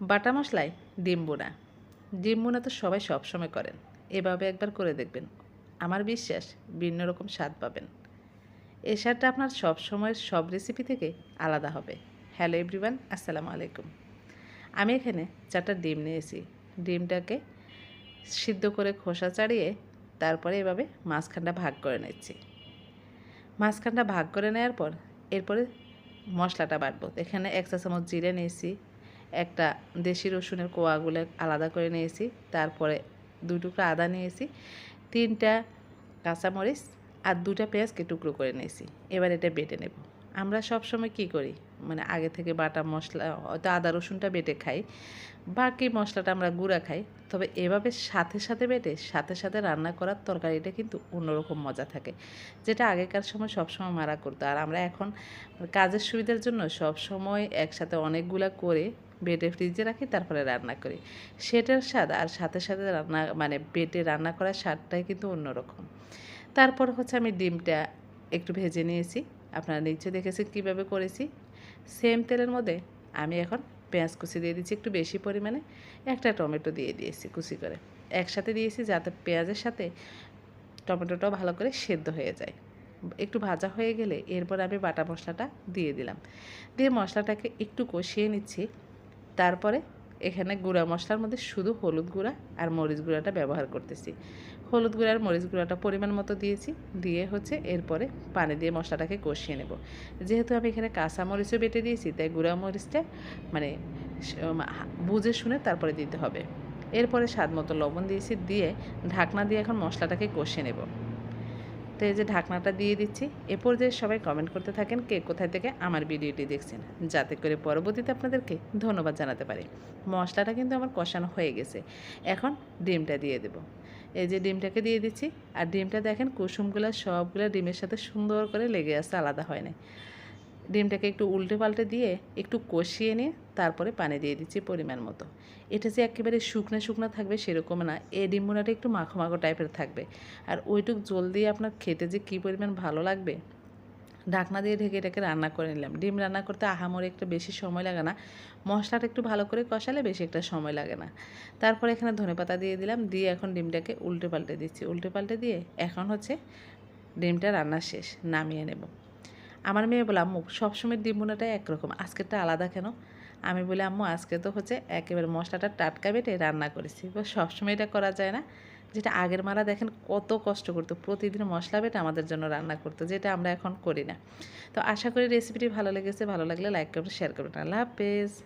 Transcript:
বাটা মশলায় ডিম বোনা। ডিম বোনা তো সবাই সবসময় করেন। এভাবে একবার করে দেখবেন। আমার বিশ্বাস, ভিন্ন রকম স্বাদ পাবেন। এই স্বাদটা আপনার সব সময়ের সব রেসিপি থেকে আলাদা হবে। হ্যালো এভরিওয়ান আসসালামু আলাইকুম। আমি এখানে চারটা ডিম নিয়েছি। ডিমটাকে সিদ্ধ করে খোসা ছাড়িয়ে তারপরে এভাবে মাঝখানটা ভাগ করে নিচ্ছি। মাঝখানটা ভাগ করে নেওয়ার পর এরপরে মশলাটা বাটবো। এখানে এক চা চামচ জিরে নিয়েছি একটা দেশি রসুনের কোয়াগুলো আলাদা করে নিয়েছি, তারপরে দুই আদা নিয়েছি, তিনটা কাঁচামরিচ আর দুটা পেঁয়াজকে টুকরো করে নিয়েছি। এবার এটা বেটে নেব। আমরা সব সময় কি করি? মানে আগে থেকে বাটা মশলা, হয়তো আদা রসুনটা বেটে খাই, বাকি মশলাটা আমরা গুঁড়া খাই, তবে এভাবে সাথে সাথে বেটে, সাথে সাথে রান্না করার তরকারিটা কিন্তু অন্যরকম মজা থাকে, যেটা আগেকার সময় সব সময় মারা করতো। আর আমরা এখন কাজের সুবিধার জন্য সব সময় একসাথে অনেকগুলা করে বেটে ফ্রিজে রাখি, তারপরে রান্না করি। সেটার স্বাদ আর সাথে সাথে রান্না মানে বেটে রান্না করার স্বাদটাই কিন্তু অন্যরকম। তারপর হচ্ছে আমি ডিমটা একটু ভেজে নিয়েছি। আপনারা নিচে দেখেছেন কীভাবে করেছি। সেম তেলের মধ্যে আমি এখন পেঁয়াজ কুচি দিয়ে দিচ্ছি একটু বেশি পরিমাণে। একটা টমেটো দিয়ে দিয়েছি কুচি করে। একসাথে দিয়েছি যাতে পেঁয়াজের সাথে টমেটোটাও ভালো করে সেদ্ধ হয়ে যায়। একটু ভাজা হয়ে গেলে এরপর আমি বাটা মশলাটা দিয়ে দিলাম। দিয়ে মশলাটাকে একটু কষিয়ে নিচ্ছি। তারপরে এখানে গুঁড়া মশলার মধ্যে শুধু হলুদ গুঁড়া আর মরিচ গুঁড়াটা ব্যবহার করতেছি। হলুদ গুঁড়া আর মরিচ গুঁড়াটা পরিমাণ মতো দিয়েছি, দিয়ে হচ্ছে এরপরে পানি দিয়ে মশলাটাকে কষিয়ে নেব। যেহেতু আমি এখানে কাঁচা মরিচও বেটে দিয়েছি, তাই গুঁড়া মরিচটা মানে বুঝে শুনে তারপরে দিতে হবে। এরপরে স্বাদ মতো লবণ দিয়েছি, দিয়ে ঢাকনা দিয়ে এখন মশলাটাকে কষিয়ে নেব। তো এই যে ঢাকনাটা দিয়ে দিচ্ছি এরপর যে সবাই কমেন্ট করতে থাকেন কে কোথায় থেকে আমার ভিডিওটি দেখছেন। যাতে করে পরবর্তীতে আপনাদেরকে ধন্যবাদ জানাতে পারি। মশলাটা কিন্তু আমার কষানো হয়ে গেছে। এখন ডিমটা দিয়ে দেব। এই যে ডিমটাকে দিয়ে দিচ্ছি। আর ডিমটা দেখেন কুসুমগুলো সবগুলো ডিমের সাথে সুন্দর করে লেগে আসছে আলাদা হয় না ডিমটাকে একটু উল্টে পাল্টে দিয়ে একটু কষিয়ে নিয়ে তারপরে পানি দিয়ে দিচ্ছি পরিমাণ মতো। এটা যে একেবারে শুকনো শুকনো থাকবে সেরকম না। এই ডিম বোনাটা একটু মাখো মাখো টাইপের থাকবে। আর ওইটুক জল দিয়ে আপনার খেতে যে কী পরিমাণ ভালো লাগবে, ঢাকনা দিয়ে ঢেকে এটাকে রান্না করে নিলাম। ডিম রান্না করতে আহামরি একটা বেশি সময় লাগে না। মশলাটা একটু ভালো করে কষালে বেশি একটা সময় লাগে না। তারপর এখানে ধনেপাতা দিয়ে দিলাম, দিয়ে এখন ডিমটাকে উল্টে পাল্টে দিচ্ছি। উল্টে পাল্টে দিয়ে এখন হচ্ছে ডিমটা রান্না শেষ, নামিয়ে নেব। আমার মেয়ে বলে, আম্মু, সবসময় ডিম বোনাটাই একরকম, আজকেরটা আলাদা কেন? আমি বলি, আম্মু, আজকে তো হচ্ছে একেবারে মশলাটা টাটকা বেটে রান্না করেছি। সবসময় এটা করা যায় না। যেটা আগের মারা দেখেন কত কষ্ট করতো, প্রতিদিন মশলা বেটে আমাদের জন্য রান্না করতো, যেটা আমরা এখন করি না। তো আশা করি রেসিপিটি ভালো লেগেছে, ভালো লাগলে লাইক করবেন শেয়ার করবেন। আল্লাহ হাফেজ।